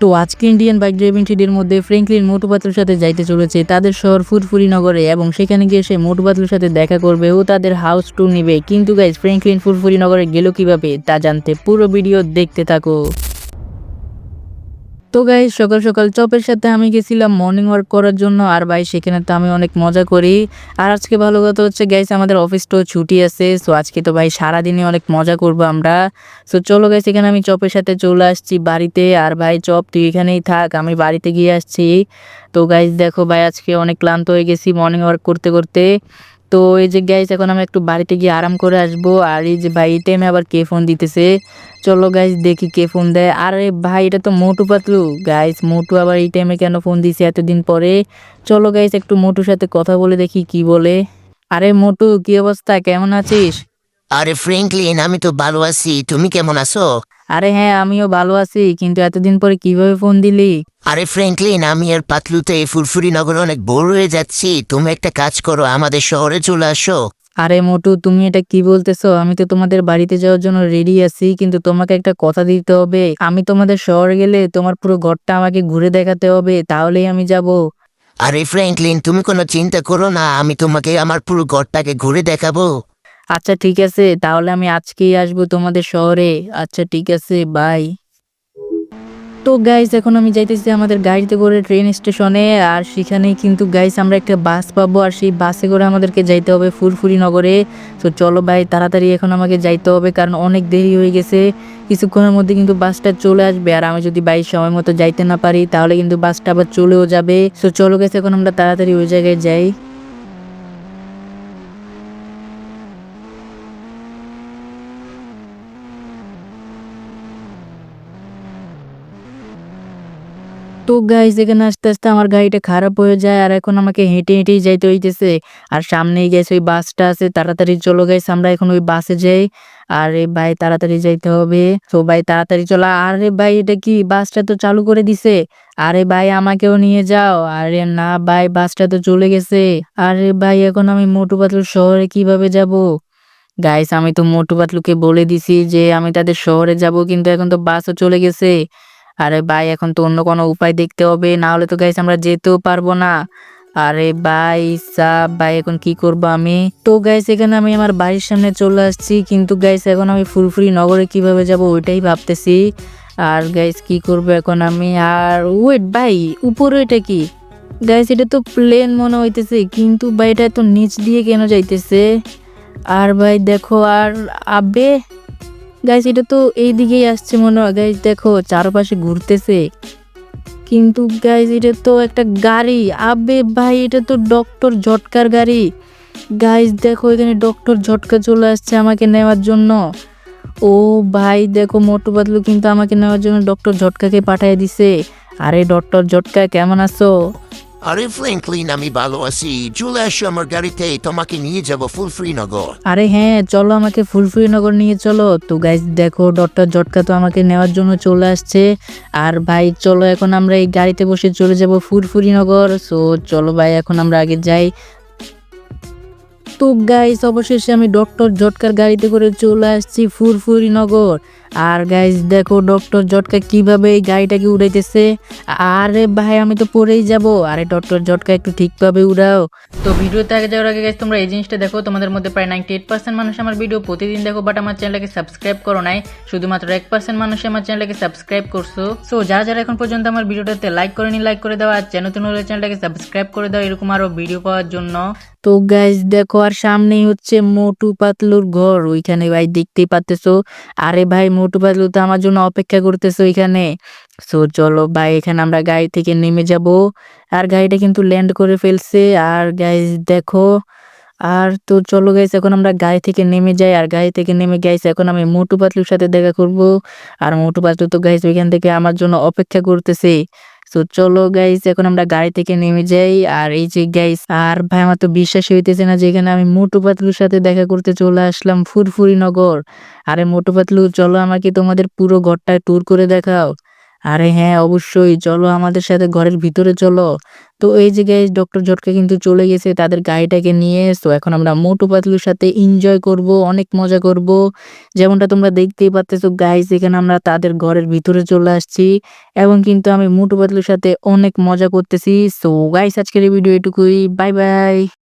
তো আজকে Indian bike driving সিটির মধ্যে ফ্রেঙ্কলিন মোটু পাতলুর সাথে যাইতে চলেছে তাদের শহর ফুরফুরি নগরে এবং সেখানে গিয়ে সে মোটু পাতলুর সাথে দেখা করবে ও তাদের হাউস টু নিবে। কিন্তু গাইজ ফ্রেঙ্কলিন ফুরফুরি নগরে গেল কীভাবে তা জানতে পুরো ভিডিও দেখতে থাকো। তো গাইজ সকাল সকাল চপের সাথে আমি গেছিলাম মর্নিং ওয়ার্ক করার জন্য। আর ভাই, সেখানে তো আমি অনেক মজা করি। আর আজকে ভালো কথা হচ্ছে গাইস আমাদের অফিসটাও ছুটি আছে সো আজকে তো ভাই সারাদিনই অনেক মজা করব আমরা। সো চলো গাইজ এখানে আমি চপের সাথে চলে আসছি বাড়িতে। আর ভাই, চপ, তুই এখানেই থাক, আমি বাড়িতে গিয়ে আসছি। তো গাইস দেখো ভাই, আজকে অনেক ক্লান্ত হয়ে গেছি মর্নিং ওয়ার্ক করতে করতে। তো এই যে গাইজ এখন আমি একটু বাড়িতে গিয়ে আরাম করে আসব। আর এই যে ভাই, এই টাইমে আবার কে ফোন দিতেছে? চলো গাইজ দেখি কে ফোন দেয়। আরে ভাই, এটা তো মোটু পাতলু। গাইজ মোটু আবার এই টাইমে কেন ফোন দিছে এতদিন পরে? চলো গাইজ একটু মোটুর সাথে কথা বলে দেখি কি বলে। আরে মোটু, কি অবস্থা? কেমন আছিস? আরে ফ্র্যাঙ্কলিন আমি তো ভালো আছি। তুমি কেমন আছো? আরে হ্যাঁ আমিও ভালো আছি কিন্তু এতদিন পরে কীভাবে ফোন দিলি? আরে ফ্র্যাঙ্কলিন আমি আর পাতলুতে এই ফুরফুরি নগরে অনেক বোর হয়ে যাচ্ছি। তুমি একটা কাজ করো আমাদের শহরে চলে আসো। আরে মোটু তুমি এটা কি বলতেছো? আমি তো তোমাদের বাড়িতে যাওয়ার জন্য রেডি আছি কিন্তু তোমাকে একটা কথা দিতে হবে। আমি তোমাদের শহরে গেলে তোমার পুরো ঘরটা আমাকে ঘুরে দেখাতে হবে তাহলেই আমি যাব। আরে ফ্র্যাঙ্কলিন তুমি কোনো চিন্তা করো না আমি তোমাকে আমার পুরো ঘরটাকে ঘুরে দেখাবো। আচ্ছা ঠিক আছে। তাহলে আমি আজকেই আসব তোমাদের শহরে। আচ্ছা ঠিক আছে, বাই। তো গাইস এখন আমি যাইতেছি আমাদের গাড়িতে করে ট্রেন স্টেশনে আর সেখানেই কিন্তু গাইস আমরা একটা বাস পাবো। আর সেই বাসে করে আমাদেরকে যাইতে হবে ফুরফুরি নগরে। তো চলো ভাই, তাড়াতাড়ি এখন আমাকে যাইতে হবে, কারণ অনেক দেরি হয়ে গেছে। কিছুক্ষণের মধ্যে কিন্তু বাসটা চলে আসবে। আর আমি যদি বাইর সময় মতো যাইতে না পারি, তাহলে কিন্তু বাসটা আবার চলেও যাবে। তো চলো গেছে এখন আমরা তাড়াতাড়ি ওই জায়গায় যাই। তো গাইস এখানে আস্তে আস্তে আমার গাড়িটা খারাপ হয়ে যায় আর এখন আমাকে হেঁটে হেঁটেই যাইতে হইতেছে। আর সামনেই গেছে ওই বাসটা আছে, তাড়াতাড়ি চলো গাইস আমরা এখন ওই বাসে যাই। আরে ভাই, তাড়াতাড়ি যাইতে হবে। তো ভাই, তাড়াতাড়ি চলো। আরে ভাই, এটা কি? বাসটা তো চালু করে দিছে। আরে ভাই, আমাকেও নিয়ে যাও। আরে না ভাই, বাসটা তো চলে গেছে। আরে ভাই, এখন আমি মোটু পাতলু শহরে কীভাবে যাব? গাইস আমি তো মোটু পাতলুকে বলে দিছি যে আমি তাদের শহরে যাব, কিন্তু এখন তো বাসও চলে গেছে। আরে ভাই, এখন তো অন্য কোনো উপায় দেখতে হবে। না হলে তো গাইস আমরা যেতেও পারব না। আরে ভাই, সাব, ভাই, এখন কি করব আমি? তো গাইস এখানে আমি আমার বাড়ির সামনে চলে আসছি। কিন্তু গাইস এখন আমি ফুরফুরি নগরে কীভাবে যাব ওইটাই ভাবতেছি। আর গাইস কি করব এখন আমি? আর ওয়েট ভাই, উপরে এটা কি? গাইস এটা তো প্লেন মনে হইতেছে। কিন্তু ভাই, এটা তো নিচ দিয়ে কেন যাইতেছে? আর ভাই, দেখো, আর আবে গাইস এটা তো এই দিকেই আসছে মনে হয়। গাইস দেখো, চারপাশে ঘুরতেছে। কিন্তু গাইস এটা তো একটা গাড়ি। আবে ভাই, এটা তো ডক্টর ঝটকার গাড়ি। গাইস দেখো, এখানে ডক্টর ঝটকা চলে আসছে আমাকে নেওয়ার জন্য। ও ভাই, দেখো, মোটু পাতলু কিন্তু আমাকে নেওয়ার জন্য ডক্টর ঝটকাকে পাঠিয়ে দিছে। আরে, ডক্টর ঝটকা, কেমন আছো? আরে ফ্র্যাঙ্কলিন, আমি ভালো আছি। চলে আসো আমার গাড়িতে, তোমাকে নিয়ে যাব ফুরফুরি নগর আরে হ্যাঁ চলো আমাকে ফুলফুরি নগর নিয়ে চলো। তো গাইজ দেখো ডক্টর জটকা তো আমাকে নেওয়ার জন্য চলে আসছে। আর ভাই, চলো এখন আমরা এই গাড়িতে বসে চলে যাব ফুরফুরি নগর সো চলো ভাই, এখন আমরা আগে যাই। তো গাইস অবশেষে আমি ডক্টর জটকার গাড়িতে করে চলে আসছি ফুরফুরি নগর আর গাইস দেখো ডক্টর জটকা কীভাবে এই গাড়িটাকে উড়াইতেছে। আরে ভাই, আমি তো পরেই যাব। আরে ডক্টর জটকা একটু ঠিকভাবে উড়াও। তো ভিডিওতে আগে যাওয়ার আগে গাইস তোমরা এই জিনিসটা দেখো, তোমাদের মধ্যে প্রায় নাইনটি এইট পার্সেন্ট মানুষ আমার ভিডিও প্রতিদিন দেখো বাট আমার চ্যানেলকে সাবস্ক্রাইব করো নাই। শুধুমাত্র এক পার্সেন্ট মানুষ আমার চ্যানেলকে সাবস্ক্রাইব করছ। সো যারা যারা এখন পর্যন্ত আমার ভিডিওটাতে লাইক করে নি লাইক করে দাও। আর চ্যানেল হলে চ্যানেলটাকে সাবস্ক্রাইব করে দাও, এরকম আরও ভিডিও পাওয়ার জন্য। তো গাইস দেখো, আর সামনেই হচ্ছে মোটু পাতলুর ঘর। ওইখানে ভাই দেখতেই পাচ্তেছো আরে ভাই মোটু পাতলু তো আমার জন্য অপেক্ষা করতেছে ওইখানে সো চলো ভাই, এখানে আমরা গাড়ি থেকে নেমে যাব। আর গাড়িটা কিন্তু ল্যান্ড করে ফেলছে। আর গাইস দেখো, আর তো চলো গাইস এখন আমরা গাড়ি থেকে নেমে যাই। আর গাড়ি থেকে নেমে গাইস এখন আমি মোটু পাতলুর সাথে দেখা করব। আর মোটু পাতলু তো গাইছে ওইখান থেকে আমার জন্য অপেক্ষা করতেছে। তো চলো গাইস এখন আমরা গাড়ি থেকে নেমে যাই। আর এই যে গাইস আর ভাই, আমার তো বিশ্বাস হইতেছে না যেখানে আমি মোটু পাতলুর সাথে দেখা করতে চলে আসলাম ফুরফুরি নগর। আরে মোটু পাতলু, চলো আমাকে তোমাদের পুরো ঘরটা ট্যুর করে দেখাও। আরে হ্যাঁ অবশ্যই। চলো আমাদের সাথে ঘরের ভিতরে চলো। তো এই জায়গায় ডক্টর ঝটকা কিন্তু চলে গেছে, তাদের গাড়িটাকে নিয়ে তো এখন আমরা মোটু পাতলুর সাথে এনজয় করব, অনেক মজা করব। যেমনটা তোমরা দেখতেই পাচ্তেছো গাইস এখানে আমরা তাদের ঘরের ভিতরে চলে আসছি। এবং কিন্তু আমি মোটু পাতলুর সাথে অনেক মজা করতেছি। সো গাইস আজকের এই ভিডিও এটুকুই। Bye bye